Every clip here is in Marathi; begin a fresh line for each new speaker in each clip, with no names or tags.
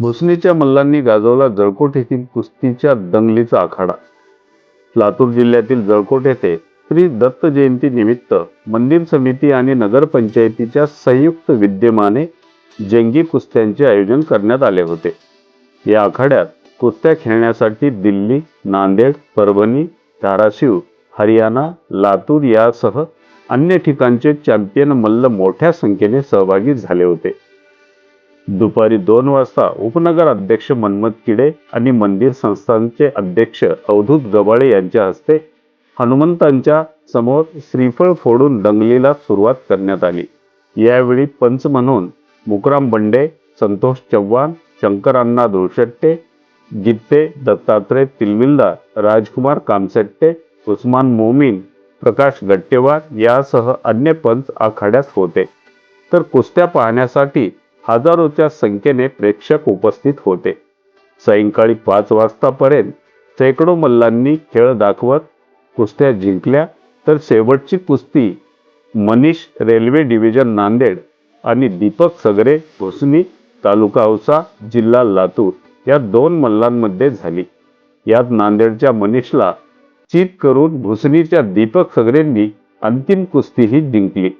भुसणीच्या मल्लांनी गाजवला जळकोट येथील कुस्तीच्या दंगलीचा आखाडा. लातूर जिल्ह्यातील जळकोट येथे श्री दत्त जयंती निमित्त मंदिर समिती आणि नगरपंचायतीच्या संयुक्त विद्यमाने जंगी कुस्त्यांचे आयोजन करण्यात आले होते. या आखाड्यात कुस्त्या खेळण्यासाठी दिल्ली नांदेड परभणी धाराशिव हरियाणा लातूर यासह अन्य ठिकाणचे चॅम्पियन मल्ल मोठ्या संख्येने सहभागी झाले होते. दुपारी दोन वाजता उपनगर अध्यक्ष मन्मथ किडे आणि मंदिर संस्थानचे अध्यक्ष अवधूत गबाळे यांच्या हस्ते हनुमंतांच्या समोर श्रीफळ फोडून दंगलीला सुरुवात करण्यात आली. यावेळी पंच म्हणून मुकराम बंडे संतोष चव्हाण शंकरांना धुळशेट्टे गित्ते दत्तात्रय तिलमिलदार राजकुमार कामसेट्टे उस्मान मोमीन प्रकाश गट्टेवार यासह अन्य पंच आखाड्यात होते. तर कुस्त्या पाहण्यासाठी हजारोच्या संख्येने प्रेक्षक उपस्थित होते. सायंकाळी पाच वाजतापर्यंत शेकडो मल्लांनी खेळ दाखवत कुस्त्या जिंकल्या तर शेवटची कुस्ती मनीष रेल्वे डिव्हिजन नांदेड आणि दीपक सगरे भोसनी तालुका औसा जिल्हा लातूर या दोन मल्लांमध्ये झाली. यात नांदेडच्या मनीषला चीत करून भुसणीच्या दीपक सगरेंनी अंतिम कुस्तीही जिंकली.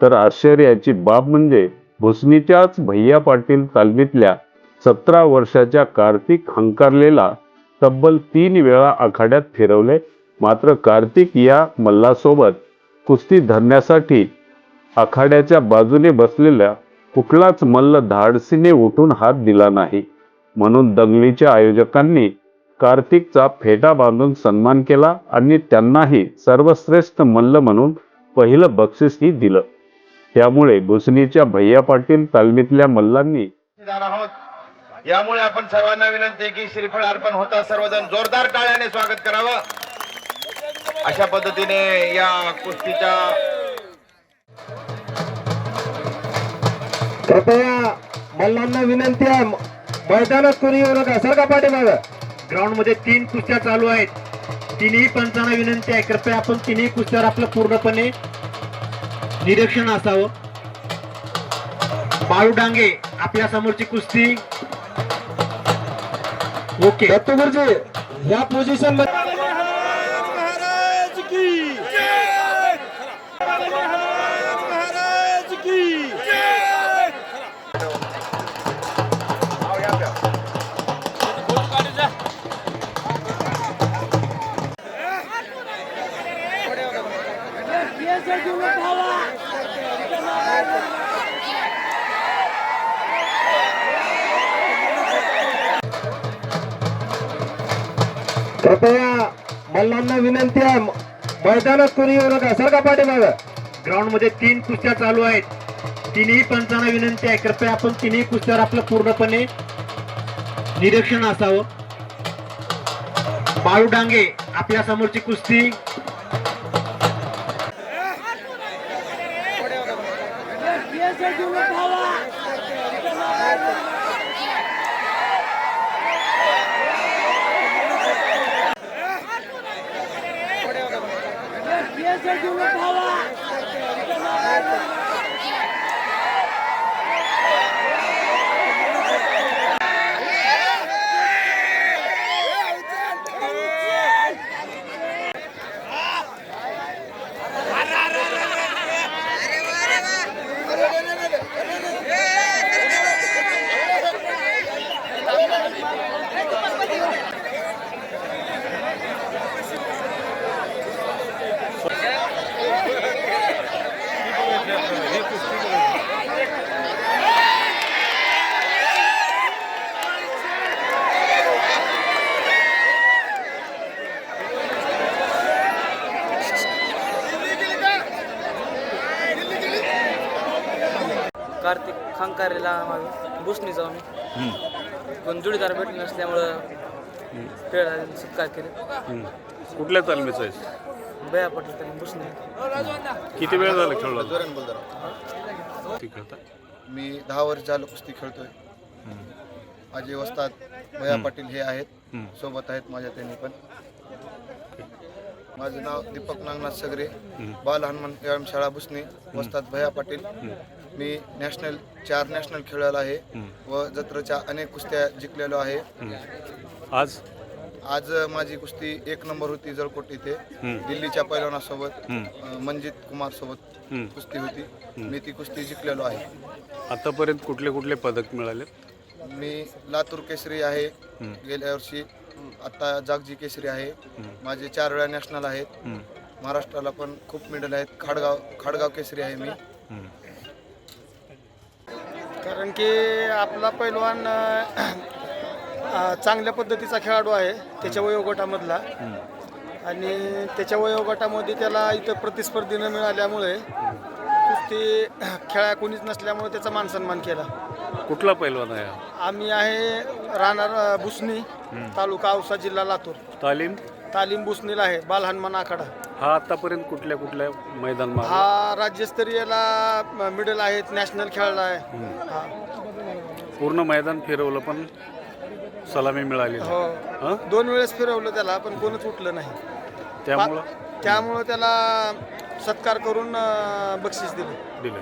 तर आश्चर्याची बाब म्हणजे भुसणीच्याच भैया पाटील तालमीतल्या सतरा वर्षाच्या कार्तिक हंकारलेला तब्बल तीन वेळा आखाड्यात फिरवले. मात्र कार्तिक या मल्लासोबत कुस्ती धरण्यासाठी आखाड्याच्या बाजूने बसलेल्या कुठलाच मल्ल धाडसीने उठून हात दिला नाही. म्हणून दंगलीच्या आयोजकांनी कार्तिकचा फेटा बांधून सन्मान केला आणि त्यांनाही सर्वश्रेष्ठ मल्ल म्हणून पहिलं बक्षीसही दिलं. त्यामुळे भुसणीच्या भैया पाटील तालमीतल्या मल्लांनी
यामुळे आपण सर्वांना विनंती आहे की श्रीफळ अर्पण होता. सर्वजण जोरदार टाळ्याने स्वागत करावं. अशा पद्धतीने या कुस्तीच्या
कृपया मल्लांना विनंती आहे. मैदानात कोणी येऊ नका. सर का पाठीमागं? ग्राउंडमध्ये तीन कुस्त्या चालू आहेत. तिन्ही पंचांना विनंती आहे. कृपया आपण तिन्ही कुस्त्यावर आपलं पूर्णपणे निरीक्षण असावं. बाळू डांगे आपल्या समोरची कुस्ती. ओके. दत्तगुरुजी या पोझिशनमध्ये कृपया मल्लांना विनंती आहे. मैदानात कोणी येऊ नका. सर का पाठीमागं? ग्राउंडमध्ये तीन कुस्त्या चालू आहेत. तिन्ही पंचांना विनंती आहे. कृपया आपण तिन्ही कुस्त्यावर आपलं पूर्णपणे निरीक्षण असावं. बाळू डांगे आपल्या समोरची कुस्ती. Thank you.
कार्तिक खांकारेला आम्हाला बुसणी जाऊ मी पण जुडीदार भेटले नसल्यामुळं खेळ सत्कार केले.
कुठल्या तालमीचं आहेस?
बया पटेल त्यांनी बुसणी
किती वेळ झाला खेळला
जोरान
किती खेळता
मी दहा वर्ष झालो कुस्ती खेळतोय. माझे वस्ताद भैया पाटील हे आहेत. सोबत आहेत माझ्या त्यांनी पण. माझं नाव दीपक नागनाथ सगरे बाल हनुमान व्यायाम शाळा बुसणे वस्ताद भैया पाटील. मी नॅशनल चार नॅशनल खेळलेलो आहे व जत्रेच्या अनेक कुस्त्या जिंकलेलो आहे.
आज?
आज माझी कुस्ती एक नंबर होती जळकोट इथे दिल्लीच्या पैलवानासोबत मंजित कुमार सोबत. कुस्ती होती. मी ती कुस्ती जिंकलेलो आहे.
आतापर्यंत कुठले कुठले पदक मिळाले
मी लातूर केसरी आहे. गेल्या वर्षी आता जागजी केसरी आहे. माझे चार वेळा नॅशनल आहेत. महाराष्ट्राला पण खूप मेडल आहेत. खाडगाव खाडगाव केसरी आहे मी.
कारण की आपला पैलवान चांगल्या पद्धतीचा खेळाडू आहे त्याच्या वयोगटामधला. आणि त्याच्या वयोगटामध्ये त्याला इथं प्रतिस्पर्धी न मिळाल्यामुळे कुस्ती खेळा कोणीच नसल्यामुळे त्याचा मानसन्मान केला.
कुठला पैलवान आहे? हा?
आम्ही आहे राहणार बुसनी तालुका औसा जिल्हा लातूर.
तालीम?
तालीम बुसनीला आहे बाल हनुमान आखाडा.
हा आतापर्यंत कुठल्या कुठल्या मैदान मारला?
हा राज्यस्तरीयला मिडल आहेत नॅशनल खेळला आहे. हा.
पूर्ण मैदान फिरवलं पण सलामी मिळाली नाही.
हो.
हं?
दोन वेळेस फिरवलं त्याला पण कोणच उठलं नाही.
त्यामुळं?
त्यामुळं त्याला सत्कार करून अं, बक्षीस दिलं.
दिलं.